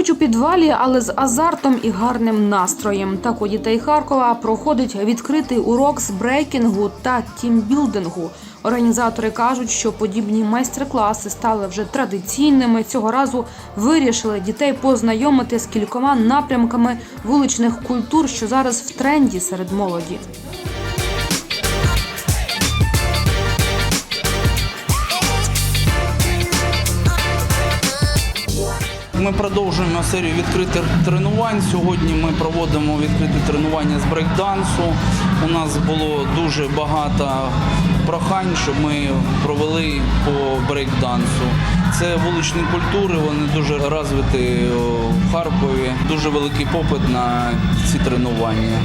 Хоч у підвалі, але з азартом і гарним настроєм. Так у дітей Харкова проходить відкритий урок з брейкінгу та тімбілдингу. Організатори кажуть, що подібні майстер-класи стали вже традиційними. Цього разу вирішили дітей познайомити з кількома напрямками вуличних культур, що зараз в тренді серед молоді. Ми продовжуємо серію відкритих тренувань. Сьогодні ми проводимо відкриті тренування з брейкдансу. У нас було дуже багато прохань, щоб ми провели по брейкдансу. Це вуличні культури, вони дуже розвиті в Харкові. Дуже великий попит на ці тренування.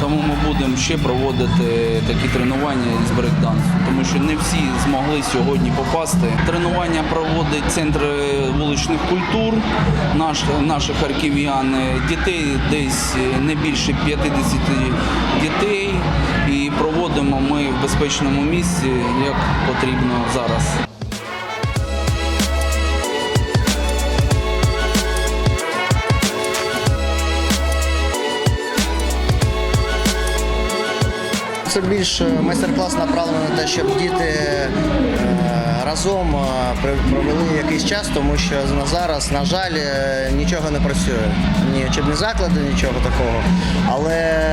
Тому ми будемо ще проводити такі тренування з брейкдансу, тому що не всі змогли сьогодні попасти. Тренування проводить центр вуличних культур. Наш, наші харків'яни, дітей десь не більше 50 дітей. Проводимо ми в безпечному місці, як потрібно зараз. Це більш майстер-клас направлений на те, щоб діти е, разом е, провели якийсь час, тому що на зараз, на жаль, е, нічого не працює. Ні учебні заклади, нічого такого. Але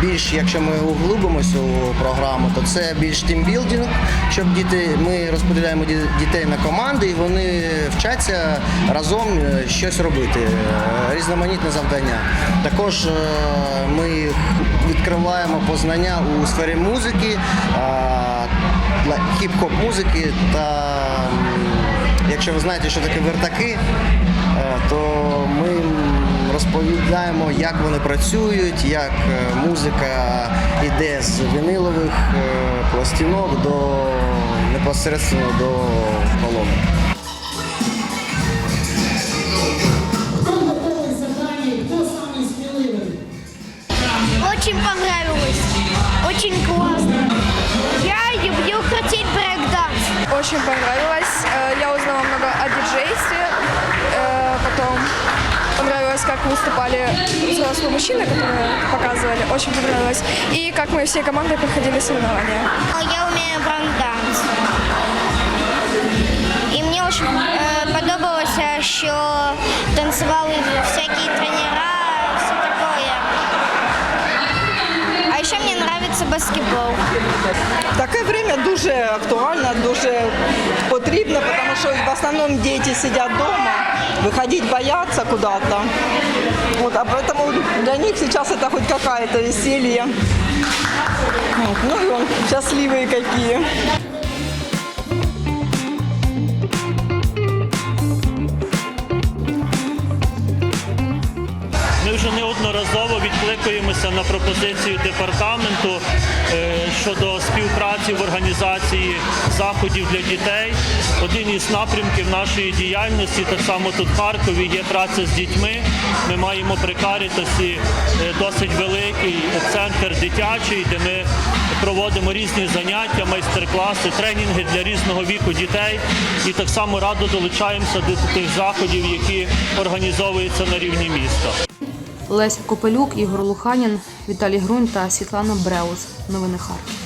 більш, якщо ми углубимося у програму, то це більш тімбілдинг, щоб діти, ми розподіляємо дітей на команди і вони вчаться разом е, щось робити, різноманітне завдання. Також ми відкриваємо познання у сфері музики, хіп-хоп музики та якщо ви знаєте, що таке вертаки, е, то ми розповідаємо, як вони працюють, як е, музика йде з вінилових е, пластинок до непосередньо до колонок. Очень понравилось. Очень классно. Я люблю крутить брейк-данс. Очень понравилось. Э, Я узнала много о диджействе. Э, Потом понравилось, как выступали взрослые мужчины, которые показывали. Очень понравилось. И как мы всей командой проходили соревнования. Я умею брейк-данс. Баскетбол. Таке время дуже актуально, дуже потрібно, тому що в основному діти сидять вдома, виходити бояться куда-то. Вот, а поэтому для них сейчас это хоть какая-то веселье. Вот, ну и он, счастливые какие. Відкликуємося на пропозицію департаменту е, щодо співпраці в організації заходів для дітей. Один із напрямків нашої діяльності, так само тут в Харкові, є праця з дітьми. Ми маємо при Карітасі е, досить великий центр дитячий, де ми проводимо різні заняття, майстер-класи, тренінги для різного віку дітей. І так само радо долучаємося до тих заходів, які організовуються на рівні міста. Леся Копелюк, Ігор Луханін, Віталій Грунь та Світлана Бреус. Новини Харків.